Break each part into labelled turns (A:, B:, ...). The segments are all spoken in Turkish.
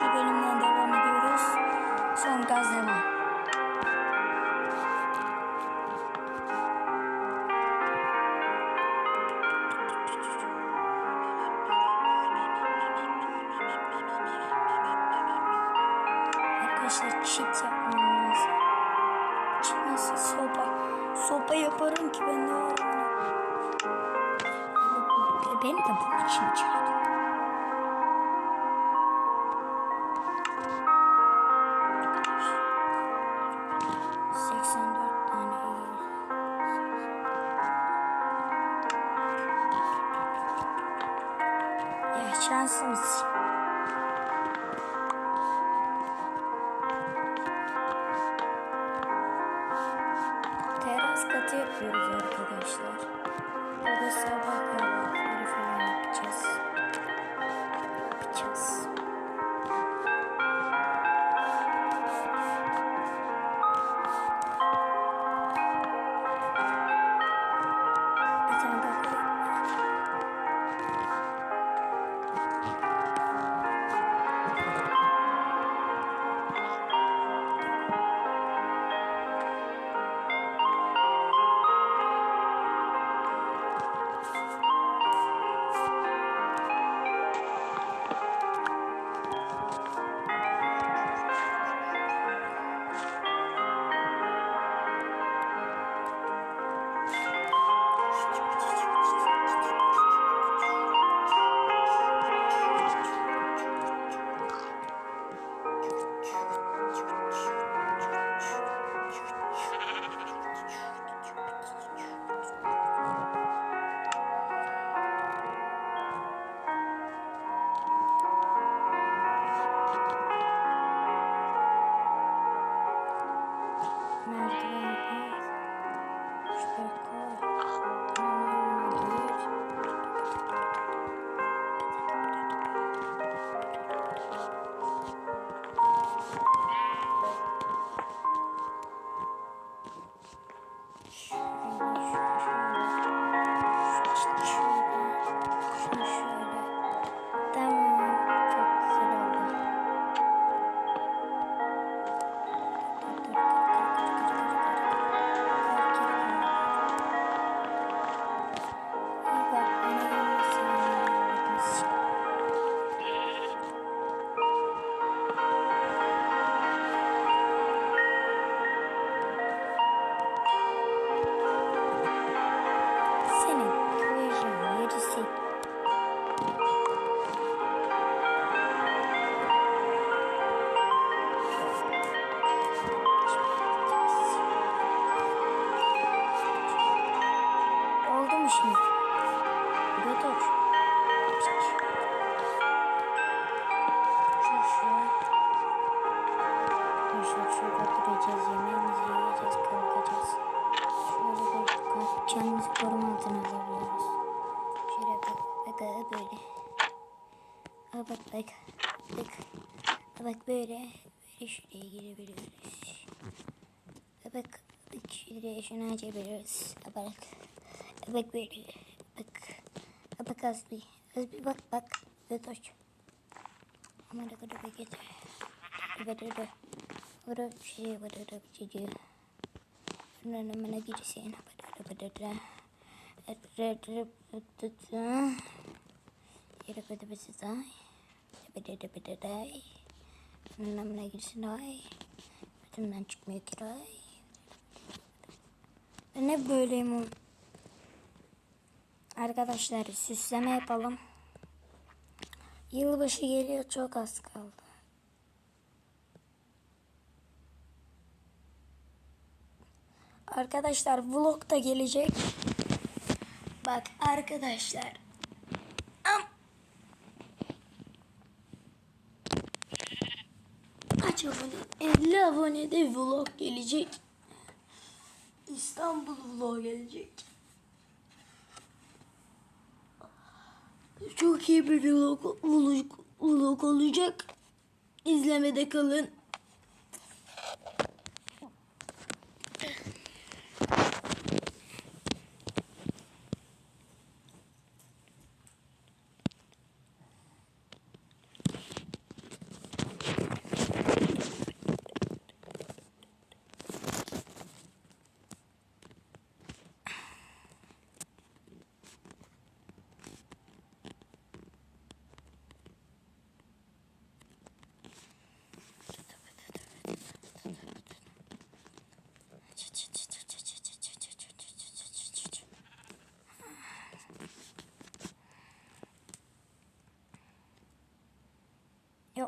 A: bölümden devam ediyoruz. Son gaz devam. Arkadaşlar cheat yapmam lazım. Cheat nasıl? Sopa. Sopa yaparım ki ben ne var. Beni de bunun için çağırdı. Şansımız. Teras katı yapıyoruz arkadaşlar. Burada sabah kahvaltıları falan yapacağız. Yapacağız. Şurada duracağız. Yemeğimizi yiyeceğiz. Kalkacağız. Şöyle bir kalk- kendimizi koruma altına alıyoruz. Şöyle bak. Bak böyle. Aa, bak bak. Bak. Aa, Bak böyle. Böyle şuraya girebiliyoruz. Aa, Bak. Bak şuraya şunu açabiliriz. Aa, Bak. Aa, Bak böyle. Bak. Aa, Bak az bir. Az bir bak bak. Götür. Ama da kadar bir getir. Burada şey. Sonra mana girsin. Namına girsin day. Bütünden çıkmıyor ki day. Ben hep böyleyim oğlum. Arkadaşlar süsleme yapalım. Yılbaşı geliyor çok az kaldı. Arkadaşlar vlog da gelecek. Bak arkadaşlar. Am. Kaç abone? 50 abonede vlog gelecek. İstanbul vlog gelecek. Çok iyi bir vlog, vlog, vlog olacak. İzlemede kalın.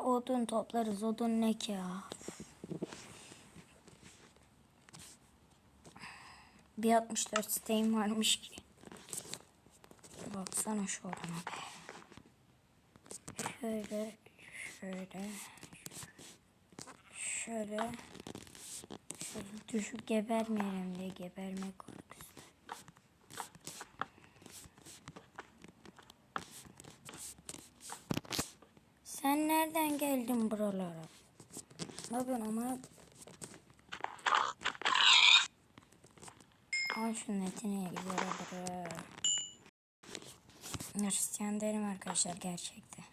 A: Odun toplarız. Odun ne ki ya? Bir 64 siteğim varmış ki. Baksana şu odana be. Şöyle, şöyle, şöyle, şöyle düşüp gebermeyelim diye geberme korkusu. Nereden geldin buralara? Ne yapıyorsun ama? Al şunun etini güzel olur. Hristiyan değilim arkadaşlar gerçekte.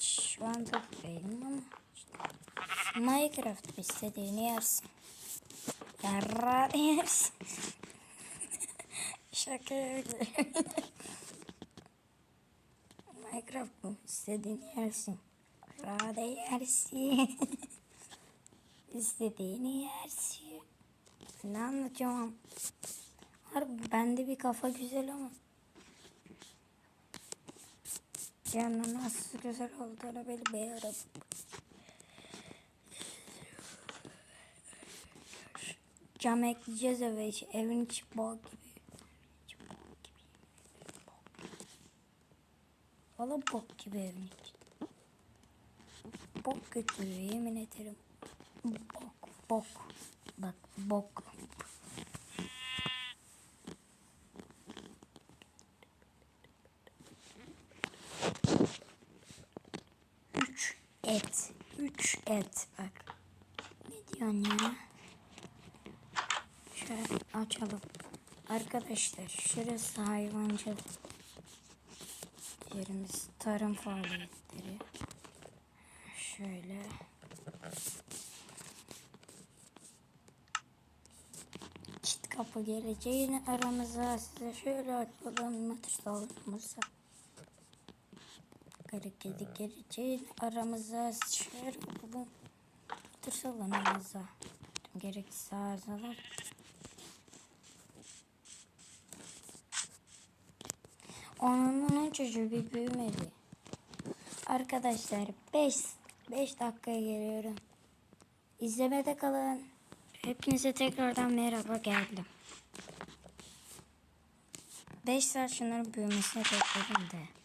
A: Şu anda değilim ama. işte. Minecraft istediğini yersin. Yarra yersin. Şaka yapıyorum. Minecraft. İstediğini yersin. Rade yersin. İstediğini yersin. Ne anlatıyorum? Harbi bende bir kafa güzel ama. Yanına nasıl güzel olduğunu beğendim. Cam ekleyeceğiz eve içi. Evin içi bok gibi. İçi bok gibi. Bok gibi. Valla bok gibi içi. Bok götürüyor yemin ederim. Bok, bok. Bak bok. Üç et. Üç et. Bak. Ne diyorsun ya? Şöyle açalım. Arkadaşlar şurası hayvancılık. Yerimiz tarım faaliyetleri. Şöyle. Çit kapı geleceğini aramıza size şöyle açalım. Matır salonumuza. Garı kedi geleceğini aramıza şöyle yapalım. Tüm gereksiz arızalar. Onun çocuğu bir büyümedi. Arkadaşlar 5 5 dakikaya geliyorum. İzlemede kalın. Hepinize tekrardan merhaba geldim. 5 saat şunların büyümesini bekledim de.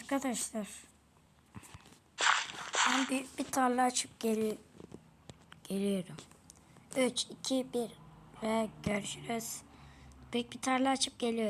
A: Arkadaşlar. Ben büyük bir tarla açıp geri geliyorum. 3, 2, 1 ve görüşürüz. Büyük bir tarla açıp geliyorum.